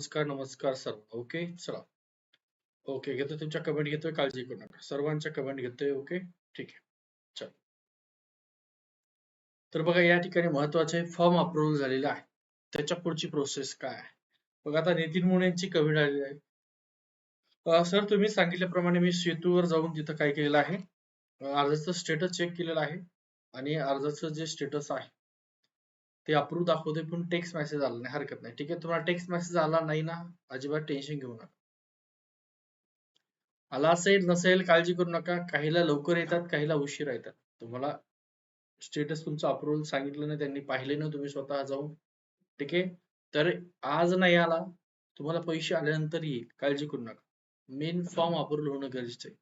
नमस्कार नमस्कार सर्व. ओके? चला. ओके घेतो तुमच्या कमेंट घेतोय काळजी करू नका. सर्वांच्या कमेंट घेतोय ओके? ठीक आहे. चल. तर बघा या ठिकाणी महत्त्वाचे फॉर्म अप्रूव्ह झालेला आहे. त्याच्या पुढची प्रोसेस काय आहे? बघा आता नितीन मुळेंची कमेंट आलेली आहे. सर तुम्ही सांगितल्याप्रमाणे मी सेतूवर जाऊन तिथं काय केलेलं आहे? अर्जाचं स्टेटस चेक केलेलं आहे आणि अर्जाचं जे स्टेटस आहे ते अप्रूव्ह दाखवते पण टेक्स्ट मेसेज आला नाही हरकत नाही. ठीक आहे तुम्हाला टेक्स्ट मेसेज आला नाही ना अजिबात टेन्शन घेऊ नका. आला असेल नसेल काळजी करू नका. काहीला लवकर येतात काहीला उशीर येतात. तुम्हाला स्टेटस तुमचं अप्रुव्हल सांगितलं नाही त्यांनी पाहिले ना तुम्ही स्वतः जाऊन. ठीक आहे? तर आज नाही आला तुम्हाला पैसे आल्यानंतर येईल काळजी करू नका. मेन फॉर्म अप्रुव्हल होणं गरजेचं आहे.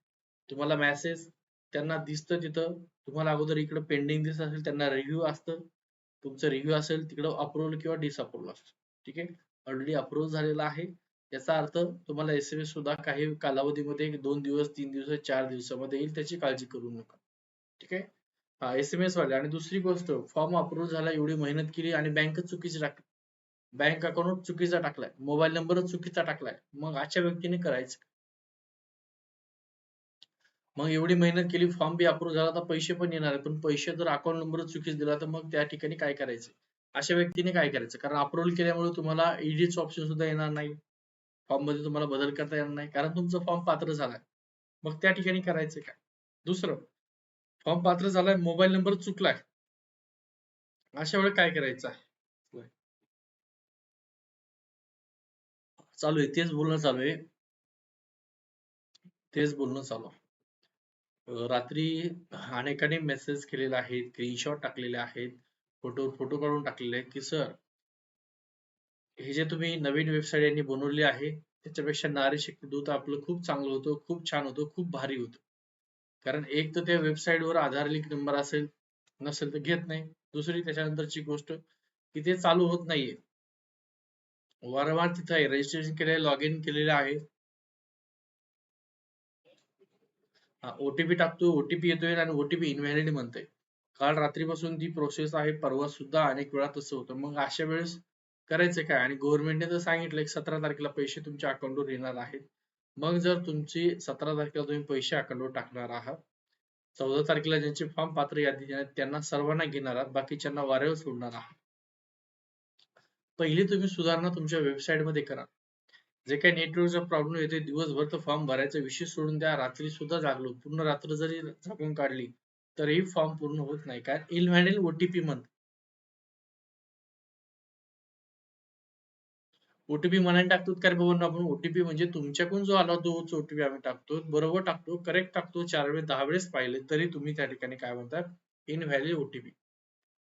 तुम्हाला मेसेज त्यांना दिसतं तिथं तुम्हाला अगोदर इकडे पेंडिंग दिसत असेल त्यांना रिव्ह्यू असतं. तुमचं रिव्ह्यू असेल तिकडं अप्रुव्हल किंवा डिसअप्रुव्हल असतो. ठीक आहे? ऑलरेडी अप्रूव्हल झालेला आहे. याचा अर्थ तुम्हाला एस एम एस सुद्धा काही कालावधीमध्ये दोन दिवस तीन दिवस चार दिवसामध्ये येईल त्याची काळजी करू नका. ठीक आहे? हा एस एम एस वाले. आणि दुसरी गोष्ट फॉर्म अप्रूव्ह झाला एवढी मेहनत केली आणि बँक चुकीची टाकली. बँक अकाउंट चुकीचा टाकलाय. मोबाईल नंबरच चुकीचा टाकलाय. मग अशा व्यक्तीने करायचं. मग एवढी मेहनत केली फॉर्म बी अप्रूव्ह झाला तर पैसे पण येणार आहे. पण पैसे जर अकाउंट नंबर चुकीच दिला तर मग त्या ठिकाणी काय करायचं? अशा व्यक्तीने काय करायचं? कारण अप्रूव्हल केल्यामुळे तुम्हाला ईडीच ऑप्शन सुद्धा येणार नाही. फॉर्ममध्ये तुम्हाला बदल करता येणार नाही. कारण तुमचा फॉर्म पात्र झालाय. मग त्या ठिकाणी करायचं काय? दुसरं फॉर्म पात्र झालाय मोबाईल नंबर चुकलाय. अशा वेळेला काय करायचं? आहे चालू आहे. तेच बोलणं चालू आहे. तेच बोलणं चालू रात्री अनेकांनी मेसेज केलेला आहे स्क्रीनशॉट टाकलेले आहेत फोटो फोटो काढून टाकलेले आहेत की सर हे जे तुम्ही नवीन वेबसाईट यांनी बनवली आहे त्याच्यापेक्षा नारी शक्ती दूत आपलं खूप चांगलं होतं खूप छान होतं खूप भारी होतं. कारण एक तर त्या वेबसाईटवर आधार लिंक नंबर असेल नसेल तर घेत नाही. दुसरी त्याच्यानंतरची गोष्ट की ते चालू होत नाहीये. वारंवार तिथे रजिस्ट्रेशन केले लॉग इन केलेले आहे ओटीपी टाकतो ओटीपी येतोय आणि ओटीपी इनव्हॅलिड म्हणतोय. काल रात्रीपासून ती प्रोसेस आहे परवा सुद्धा अनेक वेळा तसं होतं. मग अशा वेळेस करायचं काय? आणि गव्हर्नमेंटने तर सांगितलं की सतरा तारखेला पैसे तुमच्या अकाउंटवर येणार आहेत. मग जर तुमची सतरा तारखेला तुम्ही पैसे अकाउंटवर टाकणार आहात चौदा तारखेला ज्यांचे फॉर्म पात्र यादी त्यांना सर्वांना घेणार आहात बाकीच्यांना वाऱ्यावर सोडणार आहात. पहिली तुम्ही सुधारणा तुमच्या वेबसाईटमध्ये करा. जे काही नेटवर्कचा प्रॉब्लेम येते दिवसभर तर फॉर्म भरायचा विषय सोडून द्या रात्री सुद्धा जागलो पूर्ण रात्र जरी झाकून काढली तरीही फॉर्म पूर्ण होत नाही. काय? इनव्हॅलिड ओटीपी म्हणत ओटीपी म्हणायला टाकतो काय बाबा? आपण ओटीपी म्हणजे तुमच्याकडून जो आला तोच ओटीपी आम्ही टाकतो बरोबर टाकतो करेक्ट टाकतो चार वेळेस दहा वेळेस पाहिले तरी तुम्ही त्या ठिकाणी काय म्हणतात? इनव्हॅलिड ओटीपी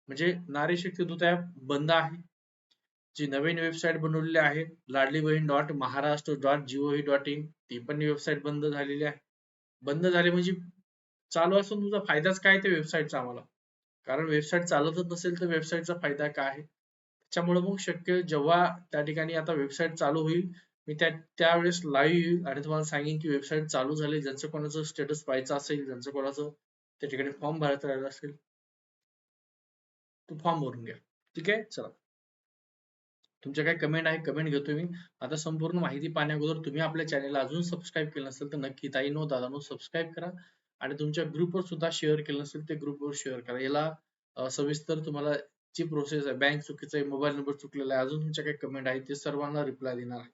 म्हणजे नारी शक्ती दूत ऍप बंद आहे. जी नवीन वेबसाईट बनवलेली आहे Ladli Bahin dot Maharashtra dot G O V dot in ती पण वेबसाईट बंद झालेली आहे. बंद झाली म्हणजे चालू असून तुझा फायदाच काय त्या वेबसाईटचा आम्हाला? कारण वेबसाईट चालतच नसेल तर वेबसाईटचा फायदा काय आहे? त्याच्यामुळे मग शक्य जेव्हा त्या ठिकाणी आता वेबसाईट चालू होईल मी त्या त्यावेळेस लाईव्ह येईल. आणि तुम्हाला सांगेन की वेबसाईट चालू झाली ज्यांचं कोणाचं स्टेटस पाहायचं असेल ज्यांचं कोणाचं त्या ठिकाणी फॉर्म भरायचं राहिलं असेल तो फॉर्म भरून घ्या. ठीक आहे? चला. तुमच्या काय कमेंट आहे कमेंट घेतो मी. आता संपूर्ण माहिती पाहण्या अगोदर तुम्ही आपल्या चॅनलला अजून सबस्क्राईब केलं नसेल तर नक्की ताई नो दादा नो सबस्क्राईब करा. आणि तुमच्या ग्रुपवर सुद्धा शेअर केलं नसेल ते ग्रुपवर शेअर करा. याला सविस्तर तुम्हाला जी प्रोसेस आहे बँक चुकीचं आहे मोबाईल नंबर चुकलेला आहे अजून तुमच्या काही कमेंट आहे ते सर्वांना रिप्लाय देणार आहे.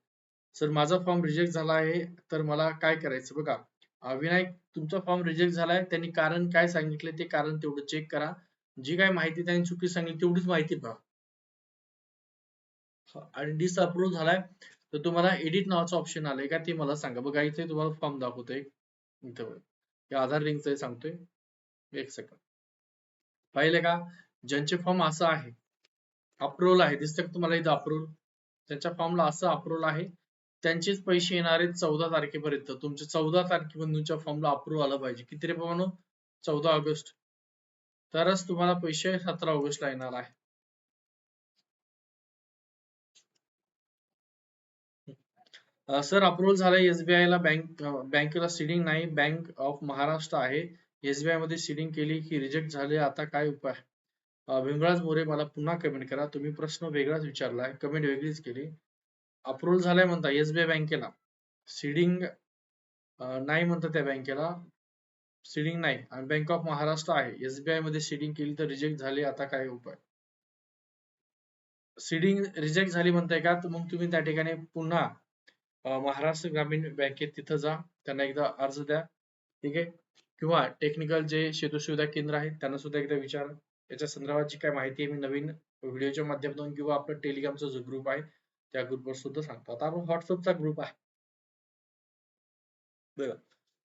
सर माझा फॉर्म रिजेक्ट झाला आहे तर मला काय करायचं बघा. विनायक तुमचा फॉर्म रिजेक्ट झालाय त्यांनी कारण काय सांगितले ते कारण तेवढं चेक करा. जी काय माहिती त्यांनी चुकी सांगितली तेवढीच माहिती पहा. आणि डिसअप्रूव्ह झालाय तर तुम्हाला एडिट नावाचं ऑप्शन आलंय का ते मला सांगा. बघा इथे तुम्हाला फॉर्म दाखवतोय. इथे आधार लिंकचं सांगतोय. एक सेकंड पाहिले का? ज्यांचे फॉर्म असं आहे अप्रुव्हल आहे दिसतं का तुम्हाला इथं अप्रुव्हल त्यांच्या फॉर्मला असं अप्रुव्हल आहे त्यांचेच पैसे येणार आहेत चौदा तारखेपर्यंत. तुमच्या चौदा तारखेपर्यंतच्या फॉर्मला अप्रूव्ह आलं पाहिजे. किती रे चौदा ऑगस्ट. तरच तुम्हाला पैसे सतरा ऑगस्टला येणार आहे. सर अप्रुव्हल झालाय एसबीआय ला बँक बँकेला सीडिंग नाही. बँक ऑफ महाराष्ट्र आहे. एसबीआयमध्ये सीडिंग केली की रिजेक्ट झाले. आता काय उपाय? भीमराज मोरे मला पुन्हा कमेंट करा. तुम्ही प्रश्न वेगळाच विचारलाय कमेंट वेगळीच केली. अप्रुव्हल झालाय म्हणता एसबीआय बँकेला. सीडिंग नाही म्हणता त्या बँकेला. सीडिंग नाही. आणि बँक ऑफ महाराष्ट्र आहे. एसबीआयमध्ये सीडिंग केली तर रिजेक्ट झाली. आता काय उपाय? सीडिंग रिजेक्ट झाली म्हणताय का? तर मग तुम्ही त्या ठिकाणी पुन्हा महाराष्ट्र ग्रामीण बँकेत तिथं जा त्यांना एकदा अर्ज द्या ठीक आहे? किंवा टेक्निकल जे शेतू सुविधा केंद्र आहेत त्यांना सुद्धा एकदा विचारा. याच्या संदर्भात जी काय माहिती आहे मी नवीन व्हिडिओच्या माध्यमातून किंवा आपलं टेलिग्रामचा जो ग्रुप आहे त्या ग्रुपवर सुद्धा सांगतो. आता आपण व्हॉट्सअपचा ग्रुप आहे. बरं.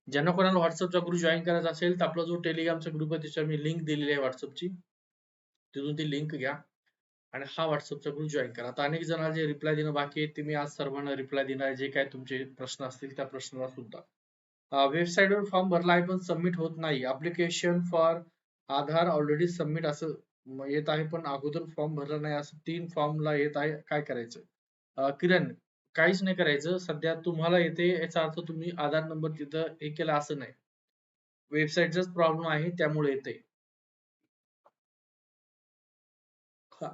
ज्यांना कोणाला व्हॉट्सअपचा ग्रुप जॉईन करायचा असेल तर आपला जो टेलिग्रामचा ग्रुप आहे त्याच्यावर मी लिंक दिलेली आहे व्हॉट्सअपची तिथून ती लिंक घ्या. आणि हा व्हॉट्सअपचा ग्रुप जॉईन करा. आता अनेक जणांना जे रिप्लाय देणं बाकी आहे ते मी आज सर्वांना रिप्लाय देणार जे काय तुमचे प्रश्न असतील त्या प्रश्नाला सुद्धा. वेबसाईटवर फॉर्म भरला आहे पण सबमिट होत नाही. Application for Aadhaar already submit असं येत आहे पण अगोदर फॉर्म भरला नाही. असं तीन फॉर्मला येत आहे. काय करायचं? किरण काहीच नाही करायचं. सध्या तुम्हाला येते याचा अर्थ तुम्ही आधार नंबर तिथं हे केला असं नाही. वेबसाईटचाच प्रॉब्लेम आहे त्यामुळे येते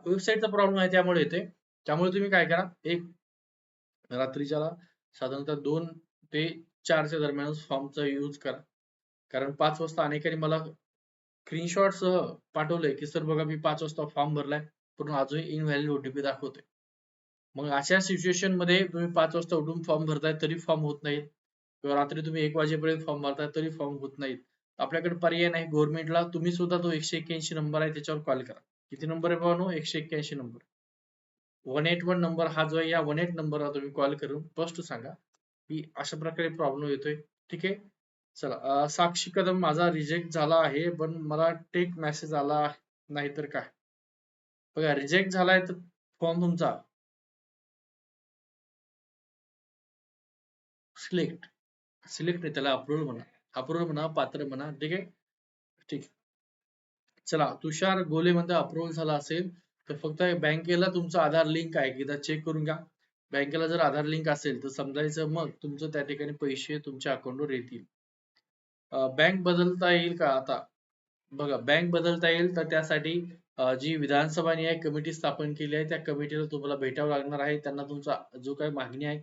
वेबसाईटचा प्रॉब्लेम आहे त्यामुळे येते त्यामुळे तुम्ही काय करा एक रात्रीच्याला साधारणतः दोन ते चारच्या दरम्यान फॉर्मचा यूज करा. कारण पाच वाजता अनेकांनी मला स्क्रीनशॉट पाठवलंय की सर बघा मी पाच वाजता फॉर्म भरलाय पण अजूनही इनव्हॅलिड ओटीपी दाखवते मग अशा सिच्युएशनमध्ये तुम्ही पाच वाजता उठून फॉर्म भरताय तरी फॉर्म होत नाहीत. किंवा रात्री तुम्ही एक वाजेपर्यंत फॉर्म भरताय तरी फॉर्म होत नाहीत. आपल्याकडे पर्याय नाही. गव्हर्नमेंटला तुम्ही सुद्धा तो एकशे एक्क्याऐंशी नंबर आहे त्याच्यावर कॉल करा. किती नंबर आहे भावानो? एकशे एक्क्याऐंशी number. One eight one number हा जो आहे या वन एट नंबरला तुम्ही कॉल करून फर्स्ट सांगा की अशा प्रकारे प्रॉब्लेम येतोय. ठीक आहे? चला साक्षी कदम माझा रिजेक्ट झाला आहे पण मला टेक मेसेज आला नाही तर काय? बघा रिजेक्ट झालाय तर फॉर्म तुमचा. सिलेक्ट सिलेक्ट नाही त्याला अप्रुव्हल म्हणा. अप्रुव्हल म्हणा पात्र म्हणा. ठीक आहे? ठीक. चला तुषार गोले मध्ये अप्रुव्हल झाला असेल तर फक्त बँकेला तुमचा आधार लिंक आहे एकदा चेक करून घ्या. बँकेला जर आधार लिंक असेल तर समजायचं मग तुमचं त्या ठिकाणी पैसे तुमच्या अकाउंटवर येतील. बँक बदलता येईल का आता? बघा बँक बदलता येईल तर त्यासाठी जी विधानसभा एक कमिटी स्थापन केली आहे त्या कमिटीला तुम्हाला भेटावं लागणार आहे. त्यांना तुमचा जो काही मागणी आहे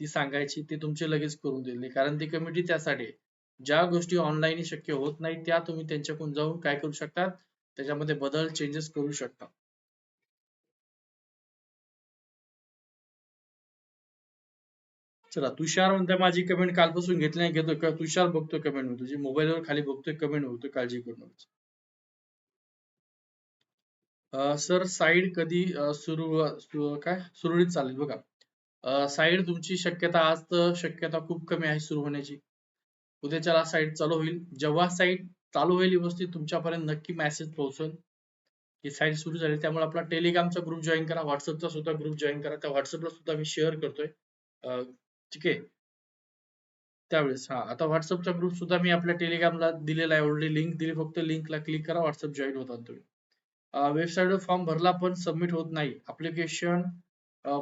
ती सांगायची ते तुमचे लगेच करून देईल. कारण ती कमिटी त्यासाठी ज्या गोष्टी ऑनलाईन शक्य होत नाही त्या तुम्ही त्यांच्याकडून जाऊन काय करू शकतात? त्याच्यामध्ये बदल चेंजेस करू शकता चला तुषार म्हणते माझी कमेंट कालपासून घेतली नाही घेतो का तुषार बघतोय कमेंट तुझी मोबाईलवर खाली बघतोय कमेंट होतो काळजी करू नका सर साईड कधी सुरू काय? सुरळीत चालेल बघा. साईड तुमची शक्यता आज तर शक्यता खूप कमी आहे सुरू होण्याची. उद्याच्याला साईड चालू होईल. जेव्हा साईड चालू होईल व्यवस्थित तुमच्यापर्यंत नक्की मेसेज पोहोचेल. की साईट सुरू झाली त्यामुळे आपला टेलिग्रामचा ग्रुप जॉईन करा व्हॉट्सअपचा सुद्धा ग्रुप जॉईन करा. त्या व्हॉट्सअपला सुद्धा मी शेअर करतोय. ठीक आहे? त्यावेळेस हा. आता व्हॉट्सअपचा ग्रुप सुद्धा मी आपल्या टेलिग्रामला दिलेला आहे. ऑलरेडी लिंक दिली फक्त लिंकला क्लिक करा व्हॉट्सअप जॉईन होता तुम्ही. वेबसाईटवर फॉर्म भरला पण सबमिट होत नाही. अप्लिकेशन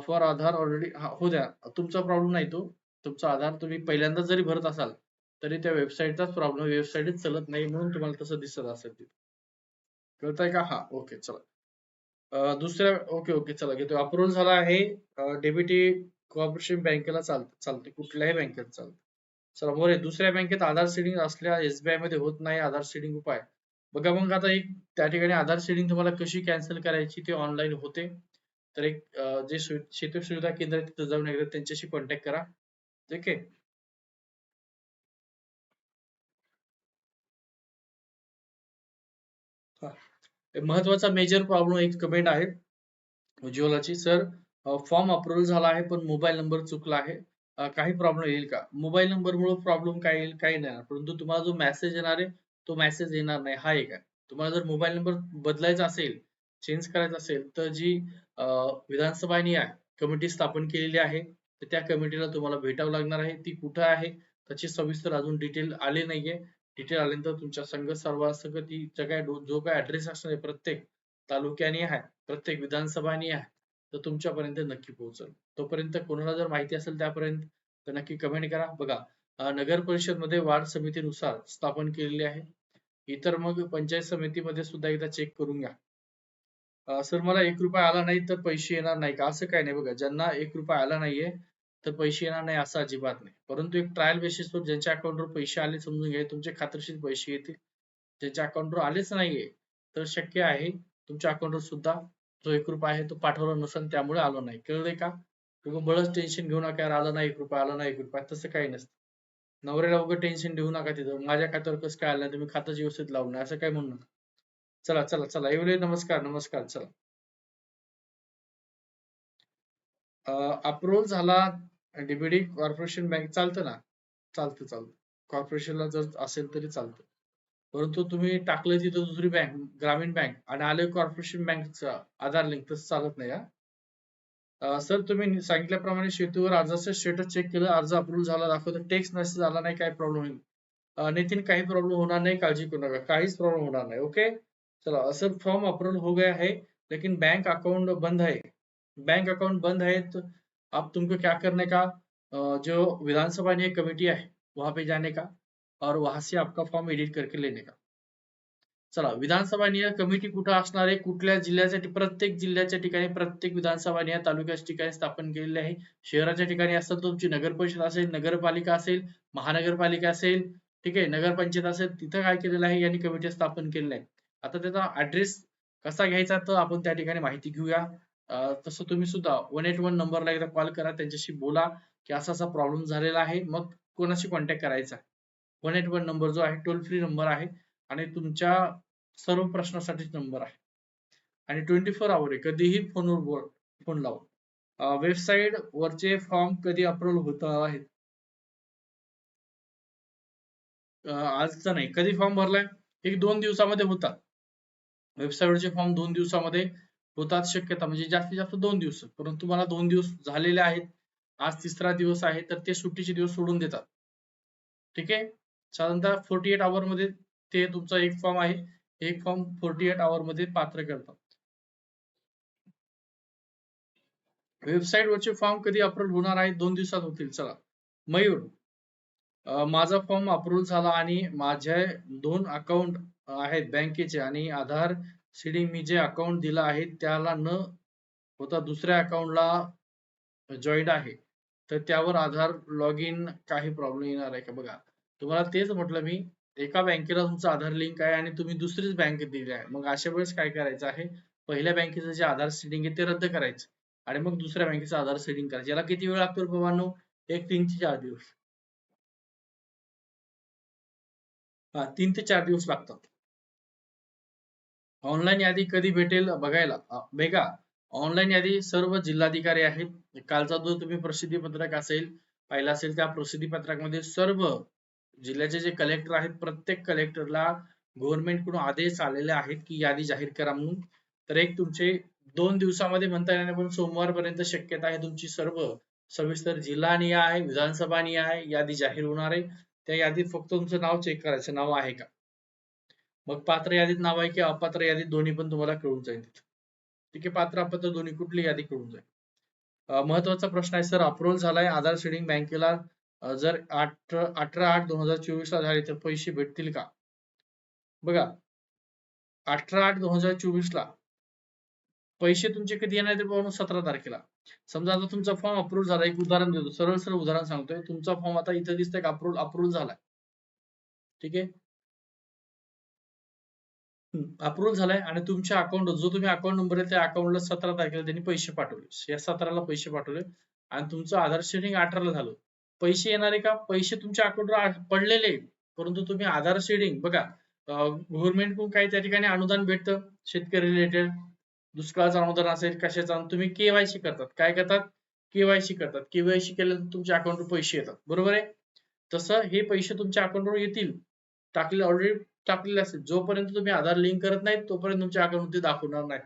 फॉर आधार ऑलरेडी हो द्या. तुमचा प्रॉब्लेम नाही तो. तुमचा आधार तुम्ही पहिल्यांदा जरी भरत असाल तरी त्या वेबसाईटचाच प्रॉब्लेम वेबसाईटच चलत नाही म्हणून तुम्हाला तसं दिसत असेल तिथे. कळतंय का? हा ओके चला. दुसऱ्या ओके ओके चला घेतो. अप्रुव्हल झाला आहे. डेबिटी कोऑपरेशन बँकेला चालत चालते. कुठल्याही बँकेत चालतं. चला बरे दुसऱ्या बँकेत आधार सीडिंग असल्या एसबीआयमध्ये होत नाही. आधार सीडिंग उपाय. बघा मग आता एक त्या ठिकाणी आधार सीडिंग तुम्हाला कशी कॅन्सल करायची ते ऑनलाईन होते. तर एक जे शेती सुविधा केंद्र तिथे जाऊन एकदा त्यांच्याशी कॉन्टॅक्ट करा. ठीक आहे? महत्त्वाचा मेजर प्रॉब्लेम एक कमेंट आहे. उज्ज्वलाची सर फॉर्म अप्रुव्हल झाला आहे पण मोबाईल नंबर चुकला आहे. काही प्रॉब्लेम येईल का? मोबाईल नंबर मुळे प्रॉब्लेम काय येईल काही नाही परंतु तुम्हाला जो मेसेज येणार आहे तो मेसेज येणार नाही. हा एक आहे. तुम्हाला जर मोबाईल नंबर बदलायचा असेल चेंज करायचा असेल तर जी विधानसभा कमिटी स्थापन केलेली आहे तर त्या कमिटीला तुम्हाला भेटावं लागणार आहे. ती कुठं आहे? त्याची सविस्तर अजून डिटेल आले नाहीये. डिटेल आल्यानंतर तुमच्या संघ सर्वांसंग ती काय जो काय ऍड्रेस असणार आहे प्रत्येक तालुक्याने आहे प्रत्येक विधानसभाने आहे तर तुमच्यापर्यंत नक्की पोहोचल. तोपर्यंत कोणाला जर माहिती असेल त्यापर्यंत तर नक्की कमेंट करा. बघा नगर परिषदमध्ये वार्ड समितीनुसार स्थापन केलेली आहे. इतर मग पंचायत समितीमध्ये सुद्धा एकदा चेक करून घ्या. सर मला एक रुपया आला नाही तर पैसे येणार नाही का असं काही नाही. बघा ज्यांना एक रुपया आला नाहीये तर पैसे येणार नाही असं अजिबात नाही. परंतु एक ट्रायल बेसिसवर ज्यांच्या अकाउंटवर पैसे आले समजून घ्या तुमचे खात्रीशीर पैसे येतील. ज्यांच्या अकाउंटवर आलेच नाहीये तर शक्य आहे तुमच्या अकाउंटवर सुद्धा जो एक रुपया आहे तो पाठवला नसेल त्यामुळे आलो नाही. कळलंय का? तुम्ही बळच टेन्शन घेऊ नका यार आलं नाही एक रुपया आला नाही एक रुपया तसं काही नसतं. नवऱ्याला वगैरे टेन्शन देऊ नका तिथं. माझ्या खात्यावर कसं काय आलं नाही तुम्ही खातं व्यवस्थित लावून असं काय म्हणू नका. चला चला चला. एवढे नमस्कार नमस्कार चला. अप्रुव्हल झाला डीबीडी कॉर्पोरेशन बँक चालतं ना? चालतं चालतं. कॉर्पोरेशनला जर असेल तरी चालतं. परंतु तुम्ही टाकलं तिथं दुसरी बँक ग्रामीण बँक आणि आले कॉर्पोरेशन बँकचा आधार लिंक तसं चालत नाही हा? सर तुम्ही सांगितल्याप्रमाणे शेतीवर अर्जाचं स्टेटस चेक केलं अर्ज अप्रूव्ह झाला दाखवतो टेक्स्ट मेसेज आला नाही काय प्रॉब्लेम होईल. नितीन काही प्रॉब्लेम होणार नाही काळजी करू नका. काहीच प्रॉब्लेम होणार नाही ओके चला सर फॉर्म अप्रूव्ह हो गया है लेकिन बैंक अकाउंट बंद है बैंक अकाउंट बंद है तो अब तुमको क्या करने का जो विधानसभा ने कमेटी है वहां पे जाने का और वहां से आपका फॉर्म एडिट करके लेने का। चला विधानसभा निय कमिटी कुठं असणार आहे कुठल्या जिल्ह्याच्या प्रत्येक जिल्ह्याच्या ठिकाणी प्रत्येक विधानसभा निय तालुक्याच्या ठिकाणी स्थापन केलेली आहे. शहराच्या ठिकाणी असतात तुमची नगर परिषद असेल नगरपालिका असेल महानगरपालिका असेल ठीक आहे नगरपंचायत असेल तिथं काय केलेलं आहे यांनी कमिटी स्थापन केलेलं आहे. आता त्याचा ऍड्रेस कसा घ्यायचा तर आपण त्या ठिकाणी माहिती घेऊया. तसं तुम्ही सुद्धा वन एट वन नंबरला एकदा कॉल करा त्यांच्याशी बोला की असा असा प्रॉब्लेम झालेला आहे. मग कोणाशी कॉन्टॅक्ट करायचा? वन एट वन नंबर जो आहे टोल फ्री नंबर आहे आणि तुमच्या सर्व प्रश्नासाठी नंबर आहे. आणि ट्वेंटी फोर आवर आहे कधीही फोनवर फोन लावून वेबसाईट वरचे फॉर्म कधी अप्रूव्ह होत आहेत? आजचा नाही कधी फॉर्म भरलाय? एक दोन दिवसामध्ये होतात. वेबसाईटवरचे फॉर्म दोन दिवसामध्ये होतात शक्यता म्हणजे जास्तीत जास्त दोन दिवस परंतु मला दोन दिवस झालेले आहेत. आज तिसरा दिवस आहे तर ते सुट्टीचे दिवस सोडून देतात. ठीक आहे? साधारणतः फोर्टी एट आवर मध्ये ते तुमचा एक फॉर्म आहे. एक फॉर्म फोर्टी एट आवर मध्ये पात्र करतात. वेबसाईट वरचे फॉर्म कधी अप्रूव्ह होणार आहे? दोन दिवसात होतील. चला. मयूर माझा फॉर्म अप्रूव्ह झाला आणि माझे दोन अकाउंट आहेत बँकेचे आणि आधार सीडी मी जे अकाउंट दिलं आहे त्याला न होता दुसऱ्या अकाउंटला जॉईंट आहे. तर त्यावर आधार लॉग इन काही प्रॉब्लेम येणार आहे का बघा? तुम्हाला तेच म्हटलं मी एका बँकेला तुमचा आधार लिंक आहे आणि तुम्ही दुसरीच बँक दिली आहे. मग अशा वेळेस काय करायचं आहे? पहिल्या बँकेचं जे आधार सेटिंग आहे ते रद्द करायचं. आणि मग दुसऱ्या बँकेचं आधार सेटिंग करायचं. याला किती वेळ लागतो बाबांनो एक तीन ते चार दिवस. हा तीन ते चार दिवस लागतात. ऑनलाईन यादी कधी भेटेल बघायला? बेगा ऑनलाईन यादी सर्व जिल्हाधिकारी आहेत. कालचा जो तुम्ही प्रसिद्धी पत्रक असेल पाहिला असेल त्या प्रसिद्धी पत्रकामध्ये सर्व जिल्ह्याचे जे कलेक्टर आहेत प्रत्येक कलेक्टरला गव्हर्नमेंटकडून आदेश आलेले आहेत की यादी जाहीर करा म्हणून. तर एक तुमचे दोन दिवसामध्ये म्हणता येणार पण सोमवारपर्यंत शक्यता आहे तुमची सर्व सविस्तर जिल्हा निय आहे विधानसभा निया आहे यादी जाहीर होणार आहे. त्या यादीत फक्त तुमचं नाव चेक करायचं. नाव आहे का? मग पात्र यादीत नाव आहे की अपात्र यादीत दोन्ही पण तुम्हाला कळून जाईल ठीक आहे पात्र अपात्र दोन्ही कुठली यादी कळून जाईल. महत्त्वाचा प्रश्न आहे सर अप्रुव्हल झालाय आधार शेडिंग बँकेला जर अठरा आठ दोन हजार चोवीस ला झाले तर पैसे भेटतील का? बघा अठरा आठ दोन हजार चोवीस ला पैसे तुमचे कधी येणार ते पाहून सतरा तारखेला. समजा आता तुमचा फॉर्म अप्रूव्ह झाला एक उदाहरण देतो सरळ सरळ उदाहरण सांगतोय. तुमचा फॉर्म आता इथं दिसतंय का? अप्रूव्ह अप्रूव्ह झालाय. ठीक आहे? अप्रूव्ह झालाय आणि तुमच्या अकाउंट जो तुम्ही अकाउंट नंबर आहे त्या अकाउंटला सतरा तारखेला त्यांनी पैसे पाठवले. या सतराला पैसे पाठवले आणि तुमचं आधार शेअरिंग अठराला झालं. पैसे येणारे का? पैसे तुमच्या अकाउंटवर पडलेले. परंतु तुम्ही आधार शेडिंग बघा गव्हर्नमेंटकडून काही त्या ठिकाणी अनुदान भेटतं शेतकरी रिलेटेड दुष्काळाचं अनुदान असेल कशाचं तुम्ही केवायसी करतात. काय करतात? केवायसी करतात. केवायसी केल्यानंतर तुमच्या अकाउंटवर पैसे येतात. बरोबर आहे? तसं हे पैसे तुमच्या अकाउंटवर येतील. टाकले ऑलरेडी टाकलेले असेल. जोपर्यंत तुम्ही आधार लिंक करत नाही तोपर्यंत तुमच्या अकाउंटमध्ये दाखवणार नाही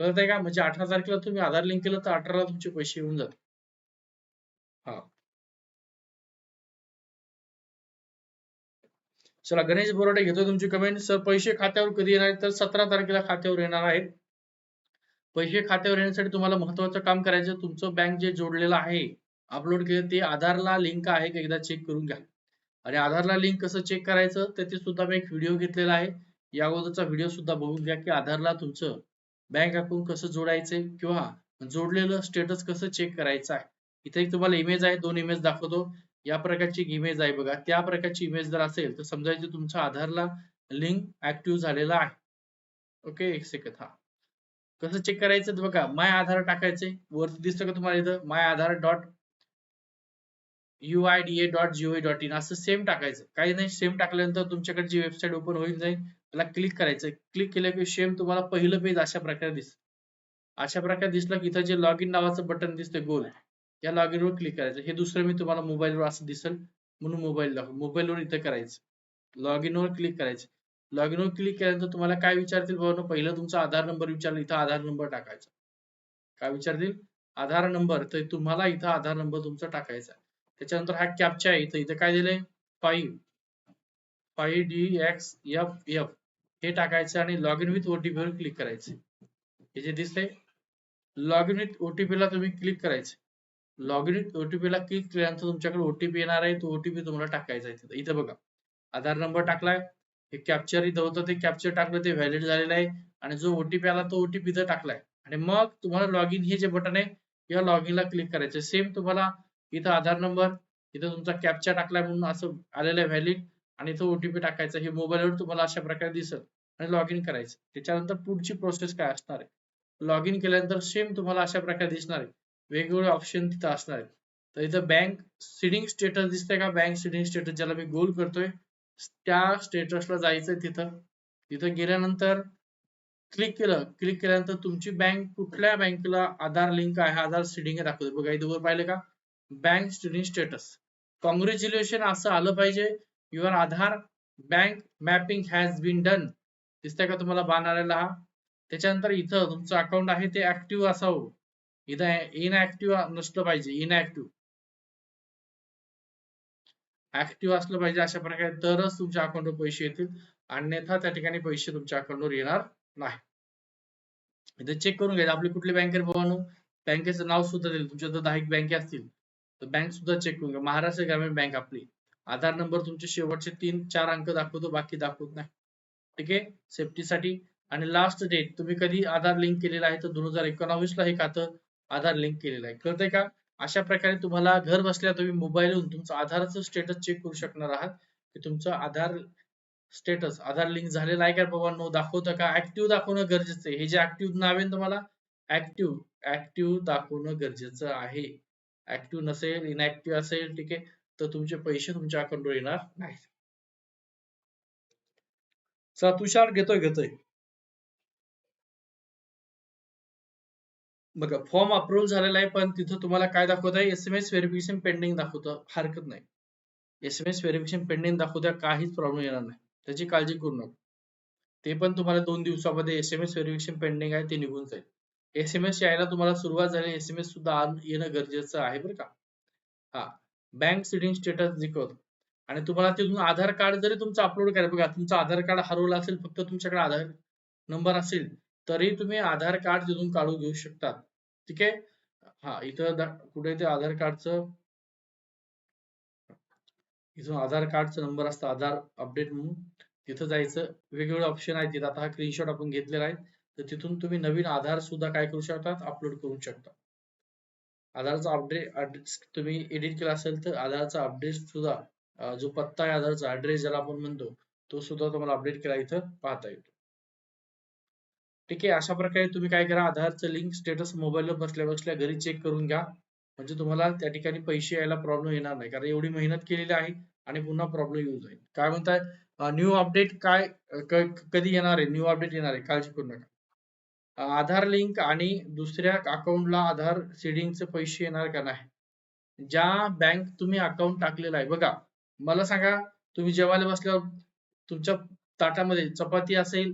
कळत आहे का? म्हणजे अठरा तारखेला तुम्ही आधार लिंक केलं तर अठराला तुमचे पैसे येऊन जातात. हा. चला गणेश बोराडे घेतो तुमची कमेंट सर पैसे खात्यावर कधी येणार तर सतरा तारखेला खात्यावर येणार आहेत. पैसे खात्यावर येण्यासाठी तुम्हाला महत्वाचं काम करायचं तुमचं बँक जे जोडलेलं आहे अपलोड केलं ते आधारला लिंक आहे का? एकदा चेक करून घ्या. आणि आधारला लिंक कसं चेक करायचं त्याचे सुद्धा मी एक व्हिडिओ घेतलेला आहे. या अगोदरचा व्हिडिओ सुद्धा बघून घ्या की आधारला तुमचं बँक अकाउंट कसं जोडायचंय किंवा जोडलेलं स्टेटस कसं चेक करायचं आहे. इथे एक तुम्हाला इमेज आहे दोन इमेज दाखवतो. या प्रकारची इमेज आहे बघा. त्या प्रकारची इमेज जर असेल तर समजायचं तुमच्या आधारला लिंक ऍक्टिव्ह झालेला आहे. ओके एक सेकंद हा. कसं चेक करायचं बघा. माय आधार टाकायचे वरती दिसतं का तुम्हाला इथं? My Aadhaar dot U I D A dot G O dot in असं सेम टाकायचं. काही नाही सेम टाकल्यानंतर तुमच्याकडे जी वेबसाईट ओपन होईल जाईल त्याला क्लिक करायचं. क्लिक केलं की सेम तुम्हाला पहिलं पेज अशा प्रकारे दिसत. अशा प्रकारे दिसलं की इथं जे लॉग इन नावाचं बटन दिसतंय गोल या लॉग वर क्लिक करायचं. हे दुसरं मी तुम्हाला मोबाईलवर असं दिसेल म्हणून मोबाईल दाखव. मोबाईलवर इथं करायचं. लॉग इन वर क्लिक करायचं. लॉग इन वर क्लिक केल्यानंतर तुम्हाला काय विचारतील बाबा पहिलं तुमचा आधार नंबर विचारला इथं आधार नंबर टाकायचा. काय विचारतील? आधार नंबर तर तुम्हाला इथं आधार नंबर तुमचा टाकायचा त्याच्यानंतर हा कॅपचा आहे. इथं इथं काय दिलंय? Five five D X F F हे टाकायचं आणि लॉग इन विथ ओटीपी वर क्लिक करायचं. हे जे दिसतंय लॉग इन विथ ओटीपी ला तुम्ही क्लिक करायचं. लॉग इन विथ ओटीपी ला क्लिक केल्यानंतर तुमच्याकडे ओटीपी येणार आहे. तो ओटीपी तुम्हाला टाकायचा आहे तिथं. इथं बघा. आधार नंबर टाकलाय. हे कॅप्चर इथं होतं ते कॅप्चर टाकलं ते व्हॅलिड झालेलं आहे. आणि जो ओटीपी आला तो ओटीपी इथं टाकलाय. आणि मग तुम्हाला लॉग इन हे जे बटन आहे या लॉग ला क्लिक करायचं. सेम तुम्हाला इथं आधार नंबर इथं तुमचा कॅपचा टाकलाय म्हणून असं आलेलं आहे व्हॅलिड आणि इथं ओटीपी टाकायचं हे मोबाईलवर तुम्हाला अशा प्रकारे दिसत आणि लॉग इन करायचं. त्याच्यानंतर पुढची प्रोसेस काय असणार आहे? लॉग इन केल्यानंतर सेम तुम्हाला अशा प्रकारे दिसणार आहे. वेगवेगळे ऑप्शन तिथं असणार आहेत. तर इथं बँक सिडिंग स्टेटस दिसतंय का? बँक सिडिंग स्टेटस ज्याला मी गोल करतोय. त्या स्टेटसला जायचंय तिथं. तिथं गेल्यानंतर क्लिक केलं. क्लिक केल्यानंतर तुमची बँक कुठल्या बँकेला आधार लिंक आहे? आधार सिडिंग दाखवतो बघा इथं वर पाहिलं का? बँक स्टुडंट स्टेटस कॉंग्रॅच्युलेशन असं आलं पाहिजे. Your Aadhaar bank mapping has been done दिसतंय का तुम्हाला बाण आलेला हा त्याच्यानंतर इथं तुमचं अकाउंट आहे ते ऍक्टिव्ह असावं. इथं इनऍक्टिव्ह नसलं पाहिजे इनऍक्टिव्ह ऍक्टिव्ह असलं पाहिजे अशा प्रकारे तरच तुमच्या अकाउंटवर पैसे येतील. अन्यथा त्या ठिकाणी पैसे तुमच्या अकाउंटवर येणार नाही. इथे चेक करून घ्यायचं आपली कुठली बँकेत भावानो? बँकेचं नाव सुद्धा देईल. तुमच्या दहा एक बँके असतील. तर बँक सुद्धा चेक करून घ्या. महाराष्ट्र ग्रामीण बँक आपली. आधार नंबर तुमचे शेवटचे तीन चार अंक दाखवतो बाकी दाखवत नाही. ठीक आहे? सेफ्टीसाठी आणि लास्ट डेट तुम्ही कधी आधार लिंक केलेला आहे तर दोन हजार एकोणावीस ला हे खातं आधार लिंक केलेलं आहे. कळतंय का? अशा प्रकारे तुम्हाला घर बसल्या तुम्ही मोबाईलहून तुमचं आधारचं स्टेटस चेक करू शकणार आहात. की तुमचं आधार स्टेटस आधार लिंक झालेला आहे का बाबांनो दाखवतं का? ऍक्टिव्ह दाखवणं गरजेचं आहे. हे जे ऍक्टिव्ह नाव आहे तुम्हाला? ऍक्टिव्ह ऍक्टिव्ह दाखवणं गरजेचं आहे. ऍक्टिव्ह नसेल इनऍक्टिव्ह असेल ठीक आहे तर तुमचे पैसे तुमच्या अकाउंटवर येणार नाही चला तुषार घेतोय घेतोय. बघा फॉर्म अप्रूव्ह झालेला आहे पण तिथं तुम्हाला काय दाखवत आहे S M S verification pending दाखवतं. हरकत नाही. S M S verification pending दाखवत्या काहीच प्रॉब्लेम येणार नाही. त्याची काळजी करू नका. ते पण तुम्हाला दोन दिवसामध्ये S M S verification pending आहे ते निघून जाईल. एस एम एस यायला तुम्हाला सुरुवात झाली. एस एम एस सुद्धा येणं गरजेचं आहे बरं का? हा. बँक सिडिंग स्टेटस दिखवत आणि तुम्हाला तिथून आधार कार्ड जरी तुमचं अपलोड करायला बघा तुमचं आधार कार्ड हरवलं असेल फक्त तुमच्याकडे आधार नंबर असेल तरी तुम्ही आधार कार्ड तिथून काढून घेऊ शकता ठीक आहे? हा इथं कुठे ते आधार कार्डचं? इथून आधार कार्डचा नंबर असतो आधार अपडेट म्हणून. तिथं जायचं. वेगवेगळे ऑप्शन आहेत तिथं आता हा स्क्रीनशॉट आपण घेतलेला आहे. तर तिथून तुम्ही नवीन आधार सुद्धा काय करू शकता अपलोड करू शकता. आधारचा अपडेट तुम्ही एडिट केला असेल तर आधारचा अपडेट सुद्धा जो पत्ता आहे आधारचा ऍड्रेस ज्याला आपण म्हणतो तो सुद्धा तुम्हाला अपडेट केला इथं पाहता येतो. ठीक आहे अशा प्रकारे तुम्ही काय करा आधारचं लिंक स्टेटस मोबाईलवर बसल्या बसल्या घरी चेक करून घ्या. म्हणजे तुम्हाला त्या ठिकाणी पैसे यायला प्रॉब्लेम येणार नाही. कारण एवढी मेहनत केलेली आहे आणि पुन्हा प्रॉब्लेम येऊ जाईल. काय म्हणताय? न्यू अपडेट काय कधी येणार आहे? न्यू अपडेट येणार आहे? काळजी करू नका. आधार लिंक आणि दुसऱ्या अकाउंटला आधार सिडिंगचे पैसे येणार का नाही? ज्या बँक तुम्ही अकाउंट टाकलेला आहे. बघा मला सांगा तुम्ही जेवायला बसल्यावर तुमच्या ताटामध्ये चपाती असेल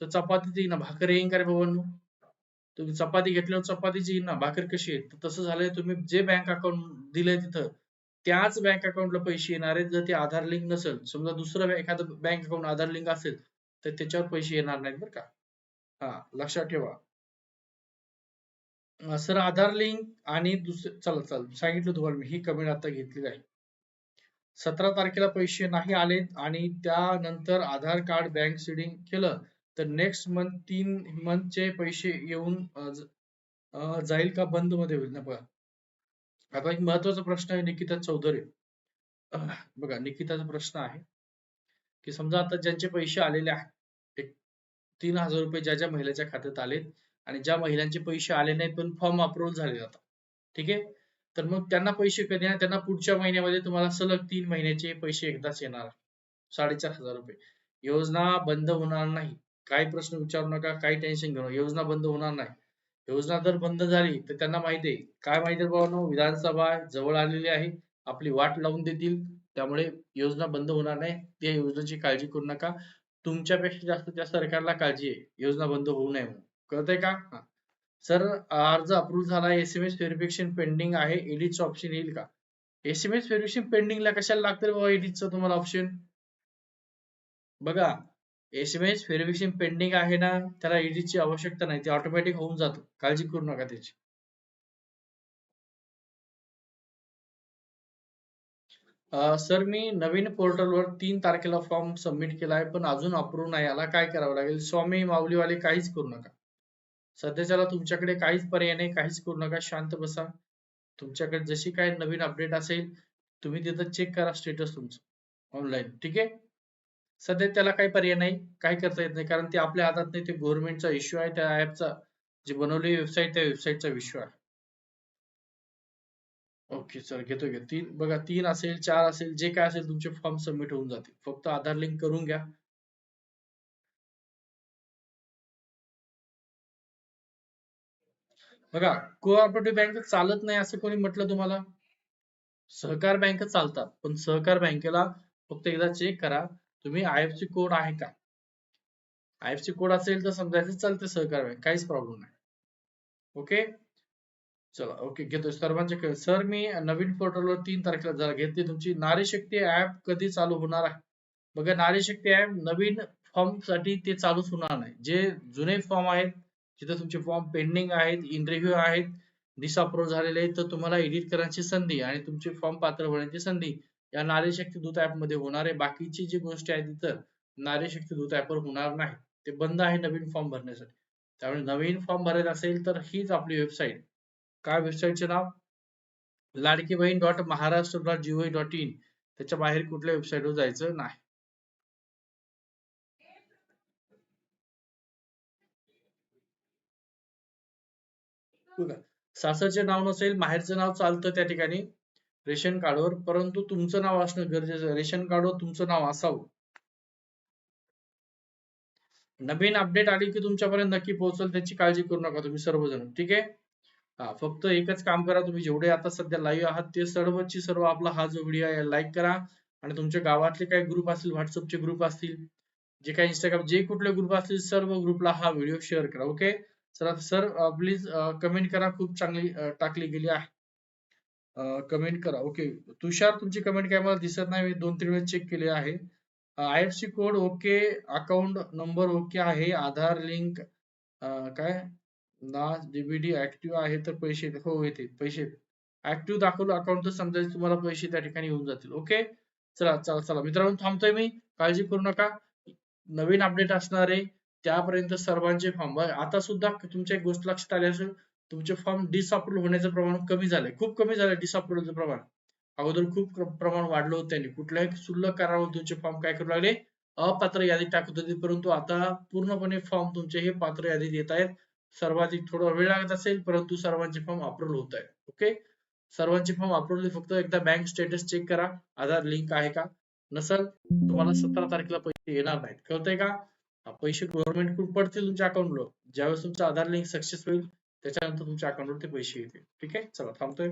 तर चपाती ना भाकर येईन का रे बाबांनो तुम्ही चपाती घेतल्यावर चपातीची येईन ना भाकर कशी आहे तसं झालंय तुम्ही जे बँक अकाउंट दिलंय तिथं त्याच बँक अकाउंटला पैसे येणार आहेत. जर ते आधार लिंक नसेल समजा दुसरं एखादं बँक अकाउंट आधार लिंक असेल तर त्याच्यावर पैसे येणार नाहीत बरं का. हा लक्षात ठेवा. सर आधार लिंक आणि दुसरं चला चल सांगितलं तुम्हाला मी ही कमेंट आता घेतली आहे. सतरा तारखेला पैसे नाही आलेत आणि त्यानंतर आधार कार्ड बँक सिडिंग केलं तर नेक्स्ट मंथ तीन मंथचे पैसे येऊन जाईल का बंदमध्ये होईल ना बघा. आता एक महत्त्वाचा प्रश्न आहे निकिता चौधरी. बघा निकिताचा प्रश्न आहे की समजा आता ज्यांचे पैसे आलेले आहेत तीन हजार रुपये ज्या ज्या महिलेच्या खात्यात आलेत आणि ज्या महिलांचे पैसे आले नाहीत पण फॉर्म अप्रूव्ह झाले आता ठीक आहे? तर मग त्यांना पैसे कधी येणार त्यांना पुढच्या महिन्यामध्ये तुम्हाला सलग तीन महिन्याचे पैसे एकदाच येणार साडेचार हजार रुपये. योजना बंद होणार नाही. काय प्रश्न विचारू नका काय टेन्शन घेऊ योजना बंद होणार नाही. योजना जर बंद झाली तर त्यांना माहिती आहे. काय माहिती बाबांनो विधानसभा जवळ आलेली आहे. आपली वाट लावून देतील. त्यामुळे योजना बंद होणार नाही. त्या योजनेची काळजी करू नका. तुमच्यापेक्षा जास्त त्या सरकारला काळजी आहे. योजना बंद होऊ नये म्हणून. कळतंय का? हा. सर अर्ज अप्रूव्ह झाला S M S verification pending आहे. एडिटचं ऑप्शन येईल का? एस एम एस व्हेरिफिकेशन पेंडिंगला कशाला लागतं बाबा एडिटचं तुम्हाला ऑप्शन बघा S M S verification pending आहे ना त्याला एडिटची आवश्यकता नाही. ते ऑटोमॅटिक होऊन जातं. काळजी करू नका त्याची. सर मी नवीन पोर्टलवर तीन तारखेला फॉर्म सबमिट केला आहे पण अजून अप्रूव्ह नाही. आला काय करावं लागेल? स्वामी माऊलीवाले काहीच करू नका. सध्याच्याला तुमच्याकडे काहीच पर्याय नाही काहीच करू नका. शांत बसा. तुमच्याकडे जशी काही नवीन अपडेट असेल तुम्ही तिथं चेक करा स्टेटस तुमचं. ऑनलाईन. ठीक आहे? सध्या त्याला काही पर्याय नाही काय करता येत नाही कारण ते आपल्या हातात नाही. ते गव्हर्नमेंटचा इश्यू आहे त्या ऍपचा जे बनवलेली वेबसाईट त्या वेबसाईटचा इश्यू आहे. ओके सर घेतो घेतो. तीन बघा तीन असेल चार असेल जे काय असेल तुमचे फॉर्म सबमिट होऊन जातील. फक्त आधार लिंक करून घ्या. बघा कोऑपरेटिव्ह बँक चालत नाही असं कोणी म्हटलं तुम्हाला? सहकार बँक चालतात पण सहकार बँकेला फक्त एकदा चेक करा तुम्ही आयएफसी कोड आहे का? आयएफसी कोड असेल तर समजायचं चालतं सहकार बँक काहीच प्रॉब्लेम नाही. ओके? चला ओके घेतोय सर्वांचे सर मी नवीन पोर्टलवर तीन तारखेला जरा घेतली तुमची. नारी शक्ती ऍप कधी चालू होणार आहे? बघा नारी शक्ती ऍप नवीन फॉर्मसाठी ते चालूच होणार नाही. जे जुने फॉर्म आहेत जिथे तुमचे फॉर्म पेंडिंग आहेत इंटरव्ह्यू आहेत डिसअप्रूव्ह झालेले आहेत तर तुम्हाला एडिट करण्याची संधी आणि तुमचे फॉर्म पात्र होण्याची संधी या नारी शक्ती दूत ऍपमध्ये होणार आहे. बाकीची जी गोष्टी आहेत तिथं नारी शक्ती दूत ऍपवर होणार नाही. ते बंद आहे नवीन फॉर्म भरण्यासाठी. त्यामुळे नवीन फॉर्म भरायचा असेल तर हीच आपली वेबसाईट काय वेबसाईटचे नाव? Ladki Bahin dot Maharashtra dot G O dot in त्याच्या बाहेर कुठल्या वेबसाईटवर जायचं नाही. सासरचे नाव नसेल माहेरचं नाव चालतं त्या ठिकाणी रेशन कार्डवर. परंतु तुमचं नाव असणं गरजेचं आहे. रेशन कार्डवर तुमचं नाव असावं. नवीन अपडेट आली की तुमच्यापर्यंत नक्की पोहोचल त्याची काळजी करू नका तुम्ही सर्वजण. ठीक आहे? हा फक्त एकच काम करा तुम्ही जेवढे आता सध्या लाईव्ह आहात ते सर्वची सर्व आपला हा जो व्हिडिओ आहे लाईक करा. आणि तुमच्या गावातले काही ग्रुप असतील व्हॉट्सअपचे ग्रुप असतील जे काही इंस्टाग्राम जे कुठले ग्रुप असतील सर्व ग्रुपला हा व्हिडिओ शेअर करा okay sir sir please comment करा खूप चांगली टाकली गेली आहे. कमेंट करा ओके तुषार तुमची कमेंट काय मला दिसत नाही मी दोन तीन वेळेस चेक केले आहे. I F C code okay account number okay आहे आधार लिंक काय? ना डीबीडी ऍक्टिव्ह आहे तर पैसे हो येते पैसे. ऍक्टिव्ह दाखवलं अकाउंट तर समजायचं तुम्हाला पैसे त्या ठिकाणी येऊन जातील. ओके चला चला चला. मित्रांनो थांबतोय मी. काळजी करू नका. नवीन अपडेट असणार आहे त्यापर्यंत सर्वांचे फॉर्म आता सुद्धा तुमच्या एक गोष्ट लक्षात आली असेल तुमचे फॉर्म डिसअप्रूव्ह होण्याचं प्रमाण कमी झालंय. खूप कमी झालंय डिसअप्रूव्हचं प्रमाण. अगोदर खूप प्रमाण वाढलं होतं त्यांनी. कुठल्याही सुल्लक कारणावर तुमचे फॉर्म काय करू लागले? अपात्र यादीत टाकत होते. परंतु आता पूर्णपणे फॉर्म तुमचे हे पात्र यादीत येत आहेत. सर्वाधिक थोडा वेळ लागत असेल परंतु सर्वांचे फॉर्म अप्रूव्ह होत आहे ओके सर्वांचे फॉर्म अप्रूव्ह फक्त एकदा बँक स्टेटस चेक करा. आधार लिंक आहे का? नसल तुम्हाला सतरा तारखेला पैसे येणार नाहीत. कळतंय का? पैसे गव्हर्नमेंटकडून पडतील तुमच्या अकाउंटवर ज्यावेळेस तुमचा आधार लिंक सक्सेस होईल त्याच्यानंतर तुमच्या अकाउंटवर ते पैसे येतील. ठीक आहे? चला थांबतोय.